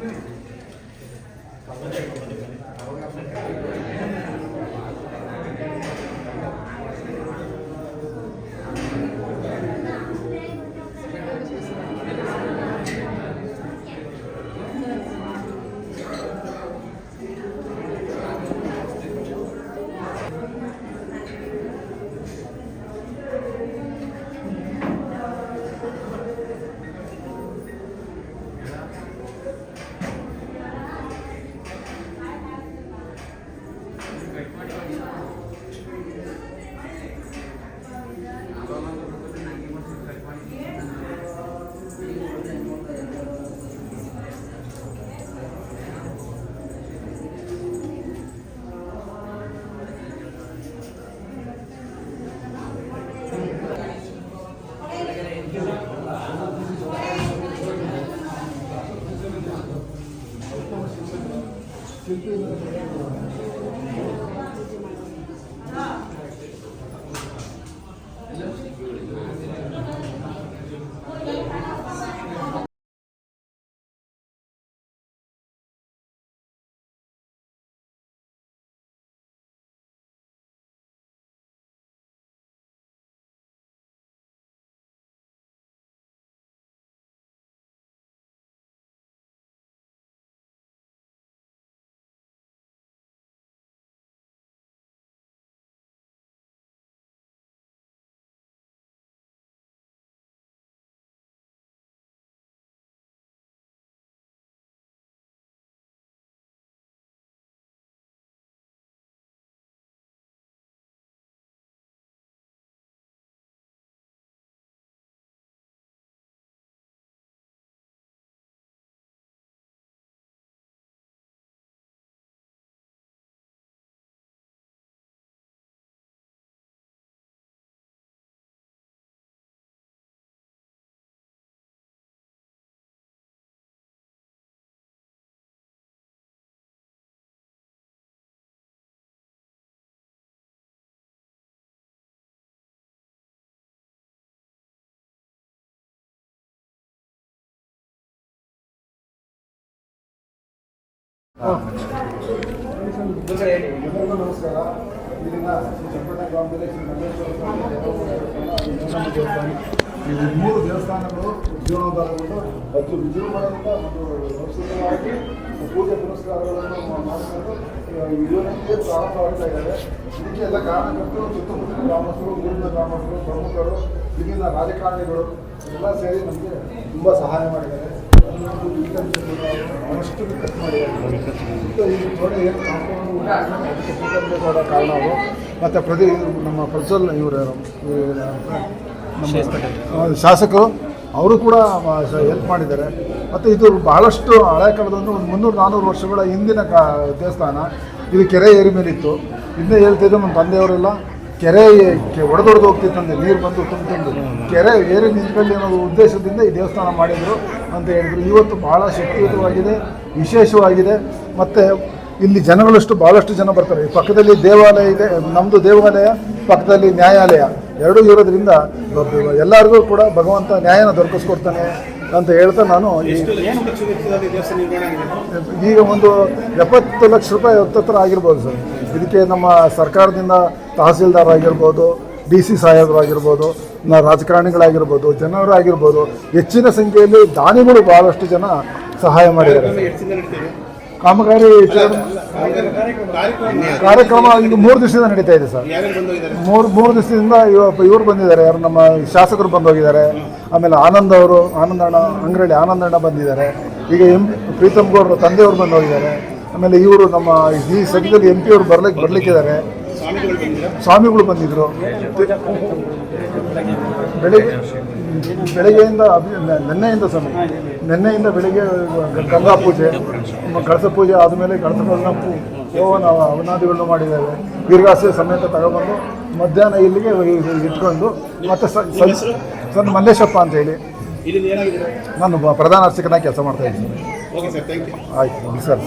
嗯。Çıkıyor. ನಮಸ್ಕಾರ ಇಲ್ಲಿನ ಗ್ರಾಮದಲ್ಲಿ ಮಲ್ಲೇಶ್ವರ ದೇವಸ್ಥಾನ, ಈ ಮೂರು ದೇವಸ್ಥಾನಗಳು ಜೀರ್ಣೋದ್ಧಾರಗೊಂಡು ಅತಿ ವಿಜೃಂಭಣೆಯಿಂದ ಒಂದು ಸಂಸ್ಕೃತವಾಗಿ ಪೂಜೆ ಪುನಸ್ಕಾರಗಳನ್ನು ಮಾಡಿಕೊಂಡು ಇವರಿಗೆ ಪ್ರಾರಂಭವಾಗ್ತಾ ಇದ್ದಾರೆ ಇದಕ್ಕೆ ಎಲ್ಲ ಕಾರಣಕರ್ತರು ಸುತ್ತಮುತ್ತಲಿನ ಗ್ರಾಮಸ್ಥರು ಊರಿನ ಗ್ರಾಮಸ್ಥರು ಪ್ರಮುಖರು ಇಲ್ಲಿನ ರಾಜಕಾರಣಿಗಳು ಎಲ್ಲ ಸೇರಿ ನಮಗೆ ತುಂಬ ಸಹಾಯ ಮಾಡಿದ್ದಾರೆ. ಕಟ್ ಮತ್ತು ಈ ಏನು ಕಾಂಪೌಂಡ್ ಕಾರಣ ಅವರು ಮತ್ತು ಪ್ರತಿ ನಮ್ಮ ಪ್ರಜ್ವಲ್ ಇವರು ನಮ್ಮ ಶಾಸಕರು ಅವರು ಕೂಡ ಹೆಲ್ಪ್ ಮಾಡಿದ್ದಾರೆ. ಮತ್ತು ಇದು ಬಹಳಷ್ಟು ಹಳೆ ಕಾಲದ ಒಂದು ಮುನ್ನೂರು ನಾನ್ನೂರು ವರ್ಷಗಳ ಹಿಂದಿನ ಕಾ ದೇವಸ್ಥಾನ ಇದು ಕೆರೆ ಏರಿ ಮೇಲಿತ್ತು. ಹಿಂದೆ ಹೇಳ್ತಿದ್ದು ನಮ್ಮ ತಂದೆಯವರೆಲ್ಲ ಕೆರೆ ಒಡೆದೊಡೆದು ಹೋಗ್ತಿತ್ತಂತೆ ನೀರು ಬಂದು ತುಂಬ ಕೆರೆ ಏರಿ ನಿಂತ್ಕೊಳ್ಳಿ ಅನ್ನೋ ಉದ್ದೇಶದಿಂದ ಈ ದೇವಸ್ಥಾನ ಮಾಡಿದರು ಅಂತ ಹೇಳಿದರು. ಇವತ್ತು ಭಾಳ ಶಕ್ತಿಯುತವಾಗಿದೆ, ವಿಶೇಷವಾಗಿದೆ. ಮತ್ತು ಇಲ್ಲಿ ಜನಗಳಷ್ಟು ಭಾಳಷ್ಟು ಜನ ಬರ್ತಾರೆ. ಈ ಪಕ್ಕದಲ್ಲಿ ದೇವಾಲಯ ಇದೆ ನಮ್ಮದು ದೇವಾಲಯ, ಪಕ್ಕದಲ್ಲಿ ನ್ಯಾಯಾಲಯ. ಎರಡೂ ಇರೋದ್ರಿಂದ ಎಲ್ಲರಿಗೂ ಕೂಡ ಭಗವಂತ ನ್ಯಾಯನ ದೊರಕಿಸ್ಕೊಡ್ತಾನೆ. ಅಂತ ಹೇಳ್ತಾ ನಾನು ಈಗ ಒಂದು ಎಪ್ಪತ್ತು ಲಕ್ಷ ರೂಪಾಯಿ ಹತ್ತತ್ರ ಆಗಿರ್ಬೋದು ಸರ್. ಇದಕ್ಕೆ ನಮ್ಮ ಸರ್ಕಾರದಿಂದ ತಹಸೀಲ್ದಾರ್ ಆಗಿರ್ಬೋದು ಡಿ ಸಿ ಸಾಹೇಬರು ಆಗಿರ್ಬೋದು ನ ರಾಜಕಾರಣಿಗಳಾಗಿರ್ಬೋದು ಜನರಾಗಿರ್ಬೋದು ಹೆಚ್ಚಿನ ಸಂಖ್ಯೆಯಲ್ಲಿ ದಾನಿಗಳು ಭಾಳಷ್ಟು ಜನ ಸಹಾಯ ಮಾಡಿದ್ದಾರೆ. ಕಾಮಗಾರಿ ಕಾರ್ಯಕ್ರಮ ಕಾರ್ಯಕ್ರಮ ಈಗ ಮೂರು ದಿವಸದಿಂದ ನಡೀತಾ ಇದೆ ಸರ್. ಮೂರು ಮೂರು ದಿವಸದಿಂದ ಇವ ಇವ್ರು ಬಂದಿದ್ದಾರೆ. ಯಾರು ನಮ್ಮ ಶಾಸಕರು ಬಂದು ಹೋಗಿದ್ದಾರೆ ಆಮೇಲೆ ಆನಂದ್ ಅವರು ಆನಂದಣ್ಣ ಆನಂದ ಆನಂದಣ್ಣ ಬಂದಿದ್ದಾರೆ. ಈಗ ಎಂ ಪ್ರೀತಮ್ ಗೌಡ್ರ ತಂದೆಯವರು ಬಂದು ಹೋಗಿದ್ದಾರೆ ಆಮೇಲೆ ಇವರು ನಮ್ಮ ಈ ಸದ್ಯದಲ್ಲಿ ಎಂ ಪಿ ಅವರು ಬರ್ಲಿಕ್ಕೆ ಬರ್ಲಿಕ್ಕಿದ್ದಾರೆ. ಸ್ವಾಮಿಗಳು ಬಂದಿದ್ರು? ಬೆಳಿಗ್ಗೆ ಬೆಳಗ್ಗೆಯಿಂದ ನೆನ್ನೆಯಿಂದ ಸಮಯ ನೆನ್ನೆಯಿಂದ ಬೆಳಿಗ್ಗೆ ಗಂಗಾ ಪೂಜೆ ಕಳಸ ಪೂಜೆ ಆದಮೇಲೆ ಕಳಸಗಳನ್ನ ಹೋಮನ ಅವನಾದಿಗಳನ್ನು ಮಾಡಿದ್ದೇವೆ. ದೀರ್ಘಾಸೆ ಸಮೇತ ತಗೊಬಂದು ಮಧ್ಯಾಹ್ನ ಇಲ್ಲಿಗೆ ಇಟ್ಕೊಂಡು ಮತ್ತು ಸರ್ ಮಲ್ಲೇಶಪ್ಪ ಅಂತ ಹೇಳಿ. ನಾನು ಪ್ರಧಾನ ಅರ್ಚಕನಾಗಿ ಕೆಲಸ ಮಾಡ್ತಾ ಇದ್ದೀನಿ. ಆಯ್ತು ಸರ್